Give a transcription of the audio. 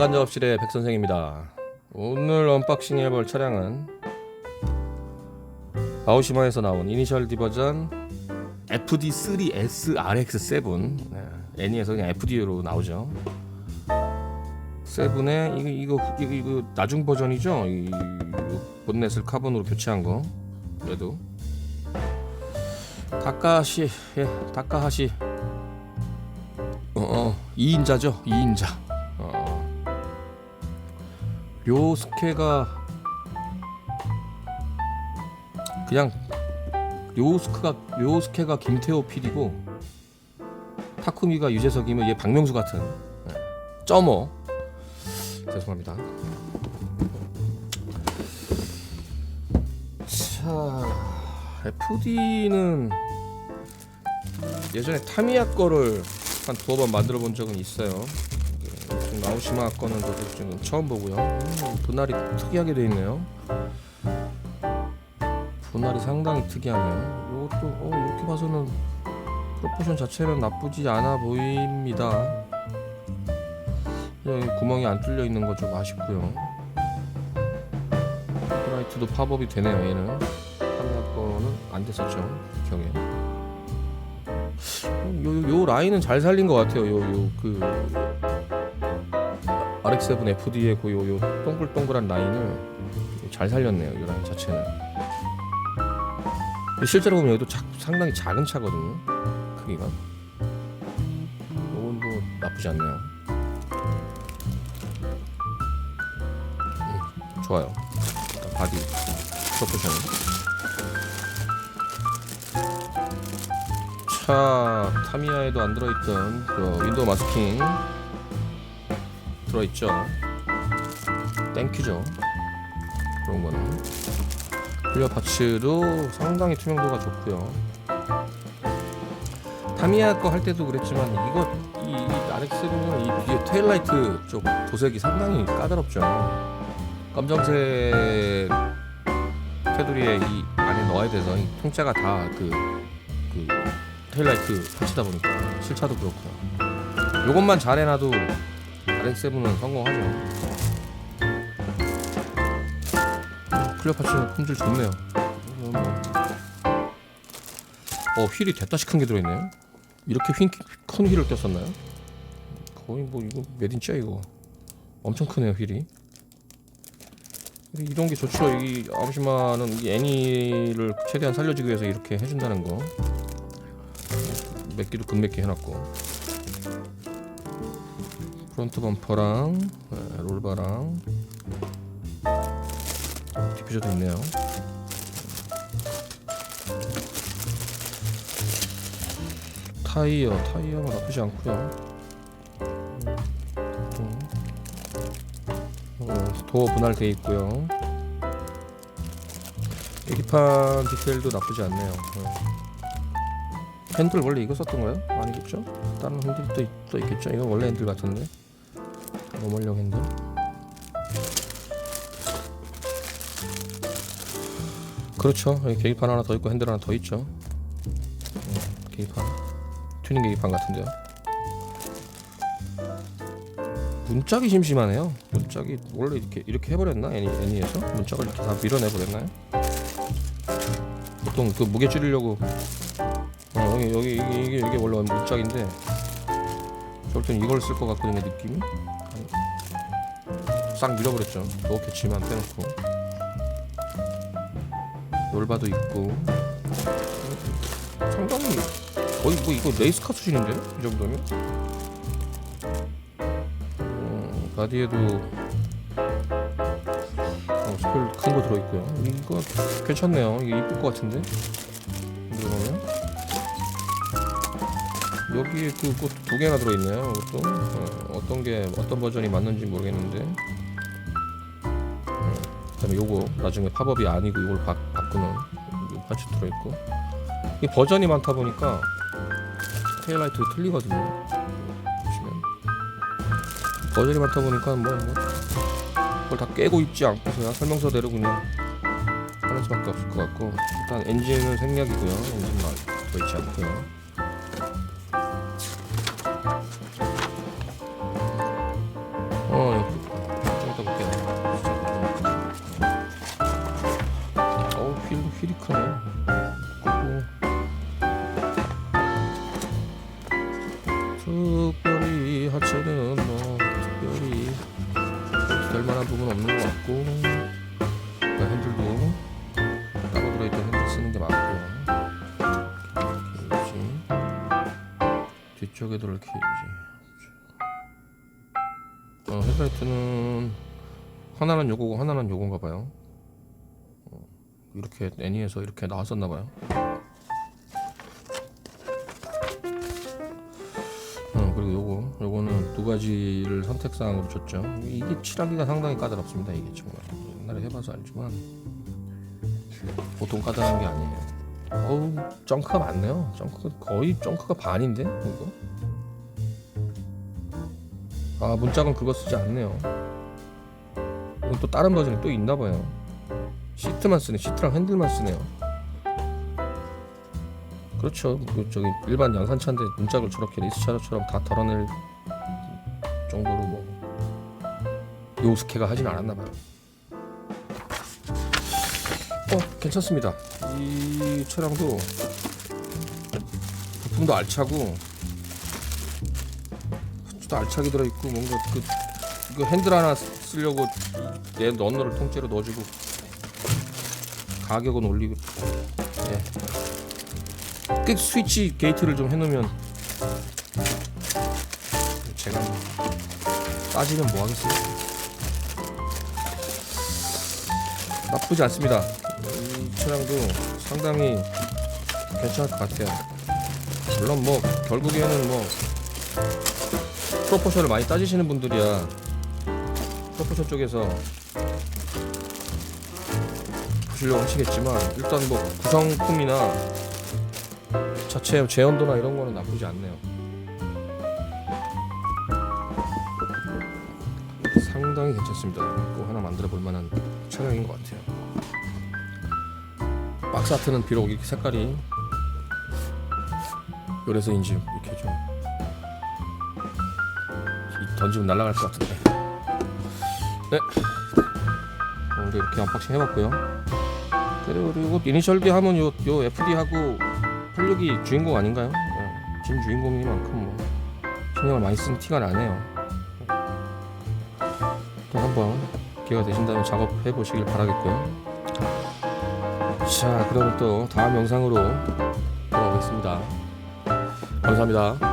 야간 작업실의 백 선생입니다. 오늘 언박싱 해볼 차량은 아오시마에서 나온 이니셜 D 버전 FD3S RX7 네, 애니에서 그냥 FD로 나오죠. 7에 이거 이거 이거, 이거 나중 버전이죠. 이, 이 본넷을 카본으로 교체한 거. 그래도 다카시 예 다카하시 어, 어 2인자죠 2인자 어. 료스케가 그냥 료스케가 료스케가 김태호 PD고 타쿠미가 유재석이면 얘 박명수 같은 네. 점어 죄송합니다 자 FD는 예전에 타미야 거를 한 두어 번 만들어 본 적은 있어요. 지금 아우시마 거는 저도 지금 처음 보고요. 음, 분할이 특이하게 돼 있네요. 분할이 상당히 특이하네요. 이것도 어, 이렇게 봐서는 프로포션 자체는 나쁘지 않아 보입니다. 여기 구멍이 안 뚫려 있는 거 좀 아쉽고요. 브라이트도 팝업이 되네요. 얘는 타미야 거는 안 됐었죠. 기억에. 요, 요, 요 라인은 잘 살린 것 같아요. 요, 요, 그, RX7 FD의 그 요, 요 동글동글한 라인을 잘 살렸네요. 이 라인 자체는. 실제로 보면 여기도 자, 상당히 작은 차거든요. 크기가. 요건 뭐 나쁘지 않네요. 음, 좋아요. 바디 프로포션. 차 타미야에도 안 들어있던 그 윈도우 마스킹 들어있죠? 땡큐죠? 그런 거는. 클리어 파츠도 상당히 투명도가 좋고요. 타미야 거 할 때도 그랬지만 이거 이, 이 RX7은 이 뒤에 테일라이트 쪽 도색이 상당히 까다롭죠. 검정색 테두리에 이 안에 넣어야 돼서 이 통짜가 다그 그 테일라이트 설치다 보니까 실차도 그렇고요. 요것만 잘 해놔도 RX7은 성공하죠. 음, 클레오파츠는 품질 좋네요. 어 휠이 됐다시 큰 게 들어있네요. 이렇게 휠, 큰 휠을 꼈었나요? 거의 뭐 이거 몇 인치야 이거? 엄청 크네요 휠이. 이런 게 좋죠. 이 아우시마는 이 애니를 최대한 살려주기 위해서 이렇게 해준다는 거. 몇 개도 금몇개 해놨고 프론트 범퍼랑 네, 롤바랑 디퓨저도 있네요 타이어 타이어가 나쁘지 않고요 음. 어, 도어 분할돼 있고요 계기판 디테일도 나쁘지 않네요 어. 핸들 원래 이거 썼던 거예요? 아니겠죠? 다른 핸들 또, 있- 또 있겠죠? 이거 원래 핸들 같은데 노멀용 핸들 그렇죠. 여기 계기판 하나 더 있고 핸들 하나 더 있죠. 음, 계기판. 튜닝 계기판 같은데요. 문짝이 심심하네요. 문짝이 원래 이렇게 이렇게 해버렸나? 애니, 애니에서? 문짝을 이렇게 다 밀어내버렸나요? 보통 그 무게 줄이려고. 어, 여기 여기 이게 이게 원래 문짝인데 저럴 땐 이걸 쓸 것 같거든요 느낌이. 싹 밀어버렸죠. 노캐치만 빼놓고. 놀바도 있고. 상당히 거의 뭐 이거 레이스카 수준인데? 이 정도면? 어, 바디에도 어, 스펠 큰 거 들어있고요. 이거 괜찮네요. 이게 이쁠 것 같은데 여기에 그것두 개나 들어있네요. 이것도 어, 떤게 어떤 버전이 맞는지 모르겠는데. 어, 그다음에 요거 나중에 팝업이 아니고 이걸 바, 바꾸는 요 파츠 들어있고. 이 버전이 많다 보니까 테일라이트 틀리거든요. 보시면 버전이 많다 보니까 뭐, 뭐 그걸 다 깨고 있지 않고서 그냥 설명서대로 그냥 하는 수밖에 없을 것 같고 일단 엔진은 생략이고요. 엔진만 들어있지 않고요. 하체는 뭐 특별히 될 만한 부분 없는 것 같고 그 핸들도 따로 들어있던 핸들 쓰는 게 맞고요. 케이지 뒤쪽에 들을 케이지. 어, 헤드라이트는 하나는 요거고 하나는 요건가 봐요. 어, 이렇게 애니에서 이렇게 나왔었나 봐요. 가지를 선택 사항으로 줬죠. 이게 칠하기가 상당히 까다롭습니다. 이게 정말 옛날에 해봐서 알지만 보통 까다로운 게 아니에요. 어우 점크가 많네요. 점크가 거의 점크가 반인데 이거. 아 문짝은 그거 쓰지 않네요. 이건 또 다른 버전이 또 있나 봐요. 시트만 쓰네. 시트랑 핸들만 쓰네요. 그렇죠. 그 저기 일반 양산차인데 문짝을 저렇게 레이스차처럼 다 덜어낼 뭐 요스케가 하진 않았나 봐요. 어, 괜찮습니다. 이 차량도 부품도 알차고 또 알차게 들어있고 뭔가 그 이거 핸들 하나 쓰려고 내 언어를 통째로 넣어주고 가격은 올리고 예. 그 스위치 게이트를 좀 해놓으면 제가 뭐 따지면 뭐 하겠습니 나쁘지 않습니다. 이 차량도 상당히 괜찮을 것 같아요. 물론 뭐 결국에는 뭐 프로포션을 많이 따지시는 분들이야 프로포션 쪽에서 보시려고 하시겠지만 일단 뭐 구성품이나 자체 제연도나 이런 거는 나쁘지 않네요. 상당히 괜찮습니다. 꼭 하나 만들어 볼 만한 차량인 것 같아요. 박스 아트는 비록 이렇게 색깔이 그래서인지 이렇게 좀 이- 던지면 날아갈 것 같은데. 네. 오늘 이렇게 언박싱 해봤고요. 그리고 이니셜 D 하면 요, 요 FD하고 86이 주인공 아닌가요? 네. 진 주인공이만큼 뭐 신경을 많이 쓴 티가 나네요. 또 한번 기회가 되신다면 작업해 보시길 바라겠고요. 자, 그러면 또 다음 영상으로 돌아오겠습니다. 감사합니다.